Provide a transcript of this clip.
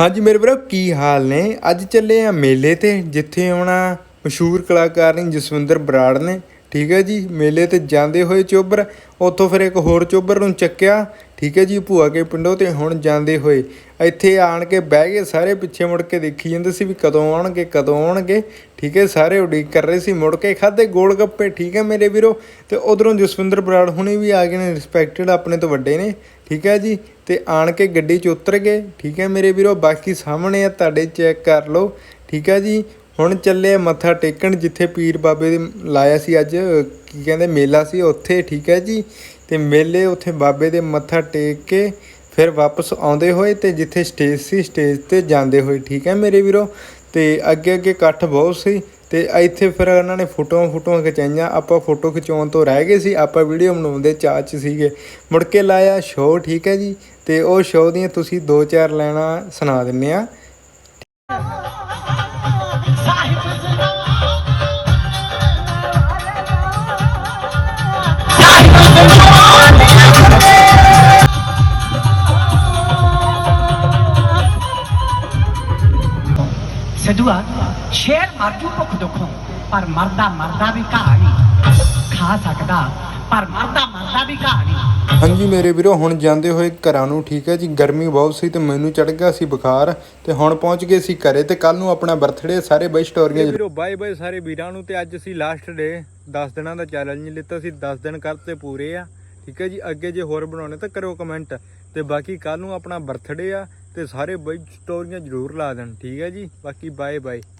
ਹਾਂਜੀ ਮੇਰੇ ਵੀਰੋ, ਕੀ ਹਾਲ ਨੇ? ਅੱਜ ਚੱਲੇ ਆ ਮੇਲੇ ਤੇ, ਜਿੱਥੇ ਆਉਣਾ ਮਸ਼ਹੂਰ ਕਲਾਕਾਰ ਨੇ ਜਸਵਿੰਦਰ ਬਰਾੜ ਨੇ। ਠੀਕ ਹੈ ਜੀ, ਮੇਲੇ ਤੇ ਜਾਂਦੇ ਹੋਏ ਚੋਬਰ, ਉੱਥੋਂ ਫਿਰ ਇੱਕ ਹੋਰ ਚੋਬਰ ਨੂੰ ਚੱਕਿਆ। ਠੀਕ ਹੈ ਜੀ, ਭੂਆ ਕੇ ਪਿੰਡੋਂ ਤੇ ਹੁਣ ਜਾਂਦੇ ਹੋਏ। ਇੱਥੇ ਆਣ ਕੇ ਬਹਿ ਗਏ ਸਾਰੇ ਪਿੱਛੇ ਮੁੜ ਕੇ ਦੇਖੀ ਜਾਂਦੇ ਸੀ ਵੀ ਕਦੋਂ ਆਉਣਗੇ ਕਦੋਂ ਆਉਣਗੇ। ਠੀਕ ਹੈ, ਸਾਰੇ ਉਡੀਕ ਕਰ ਰਹੇ ਸੀ, ਮੁੜ ਕੇ ਖਾਦੇ ਗੋਲ ਗੱਪੇ। ਠੀਕ ਹੈ ਮੇਰੇ ਵੀਰੋ, ਤੇ ਉਧਰੋਂ ਜਸਵਿੰਦਰ ਬਰਾੜ ਹੁਣੇ ਵੀ ਆ ਗਏ ਨੇ ਰਿਸਪੈਕਟਡ ਆਪਣੇ ਤੋਂ ਵੱਡੇ ਨੇ। ਠੀਕ ਹੈ ਜੀ, ਤੇ ਆਣ ਕੇ ਗੱਡੀ 'ਚ ਉਤਰ ਗਏ। ਠੀਕ ਹੈ ਮੇਰੇ ਵੀਰੋ, ਬਾਕੀ ਸਾਹਮਣੇ ਆ, ਤੁਹਾਡੇ ਚੈੱਕ ਕਰ ਲਓ। ਠੀਕ ਹੈ ਜੀ ਹੁਣ ਚੱਲੇ ਮੱਥਾ ਟੇਕਣ, ਜਿੱਥੇ ਪੀਰ ਬਾਬੇ ਦੇ ਲਾਇਆ ਸੀ ਅੱਜ, ਕੀ ਕਹਿੰਦੇ, ਮੇਲਾ ਸੀ ਉੱਥੇ, ਠੀਕ ਹੈ ਜੀ? ਤੇ ਮੇਲੇ ਉੱਥੇ ਬਾਬੇ ਦੇ ਮੱਥਾ ਟੇਕ ਕੇ ਫਿਰ ਵਾਪਸ ਆਉਂਦੇ ਹੋਏ ਤੇ ਜਿੱਥੇ ਸਟੇਜ ਸੀ, ਸਟੇਜ ਤੇ ਜਾਂਦੇ ਹੋਏ, ਠੀਕ ਹੈ ਮੇਰੇ ਵੀਰੋ? ਤੇ ਅੱਗੇ ਅੱਗੇ ਇਕੱਠ ਬਹੁਤ ਸੀ ਤੇ ਇੱਥੇ ਫਿਰ ਉਹਨਾਂ ਨੇ ਫੋਟੋਆਂ ਫੋਟੋਆਂ ਖਿਚਾਈਆਂ, ਆਪਾਂ ਫੋਟੋ ਖਿਚਾਉਣ ਤੋਂ ਰਹਿ ਗਏ ਸੀ, ਆਪਾਂ ਵੀਡੀਓ ਬਣਾਉਂਦੇ ਚਾਅ 'ਚ ਸੀਗੇ। ਮੁੜ ਕੇ ਲਾਇਆ ਸ਼ੋਅ, ਠੀਕ ਹੈ ਜੀ? ਤੇ ਉਹ ਸ਼ੋਅ ਦੀਆਂ ਤੁਸੀਂ ਦੋ ਚਾਰ ਲਾਈਨਾਂ ਸੁਣਾ ਦਿੰਨੇ ਆ। ਸਿੱਧੂਆ ਸ਼ੇਰ ਮਰ ਜੂ ਭੁੱਖ ਦੁੱਖੋਂ ਪਰ ਮਰਦਾ ਮਰਦਾ ਵੀ ਘਾਹ ਨਹੀਂ ਖਾ ਸਕਦਾ ਪਰ ਮਰਦਾ ਮਰਦਾ ਵੀ ਘਾਹ ਨਹੀਂ ਹਾਂਜੀ ਮੇਰੇ ਵੀਰੋ ਹੁਣ ਜਾਂਦੇ ਹੋਏ ਘਰਾਂ ਨੂੰ ਠੀਕ ਹੈ ਜੀ ਗਰਮੀ ਬਹੁਤ ਸੀ ਤੇ ਮੈਨੂੰ ਚੜ ਗਿਆ ਸੀ ਬੁਖਾਰ ਤੇ ਹੁਣ ਪਹੁੰਚ ਗਏ ਸੀ ਘਰੇ ਤੇ ਕੱਲ ਨੂੰ ਆਪਣਾ ਬਰਥਡੇ ਸਾਰੇ ਬਈ ਸਟੋਰੀਆਂ ਵੀਰੋ ਬਾਏ ਬਾਏ ਸਾਰੇ ਵੀਰਾਂ ਨੂੰ ਤੇ ਅੱਜ ਅਸੀਂ ਲਾਸਟ ਡੇ 10 ਦਿਨਾਂ ਦਾ ਚੈਲੰਜ ਲਿੱਤਾ ਸੀ 10 ਦਿਨ ਕਰਤੇ ਪੂਰੇ ਆ। ਠੀਕ ਹੈ ਜੀ ਅੱਗੇ ਜੇ ਹੋਰ ਬਣਾਉਣੇ ਤਾਂ ਕਰੋ ਕਮੈਂਟ ਤੇ ਬਾਕੀ ਕੱਲ ਨੂੰ ਆਪਣਾ ਬਰਥਡੇ ਆ ਤੇ ਸਾਰੇ ਬਈ ਸਟੋਰੀਆਂ ਜ਼ਰੂਰ ਲਾ ਦੇਣ। ਠੀਕ ਹੈ ਜੀ? ਬਾਕੀ ਬਾਏ ਬਾਏ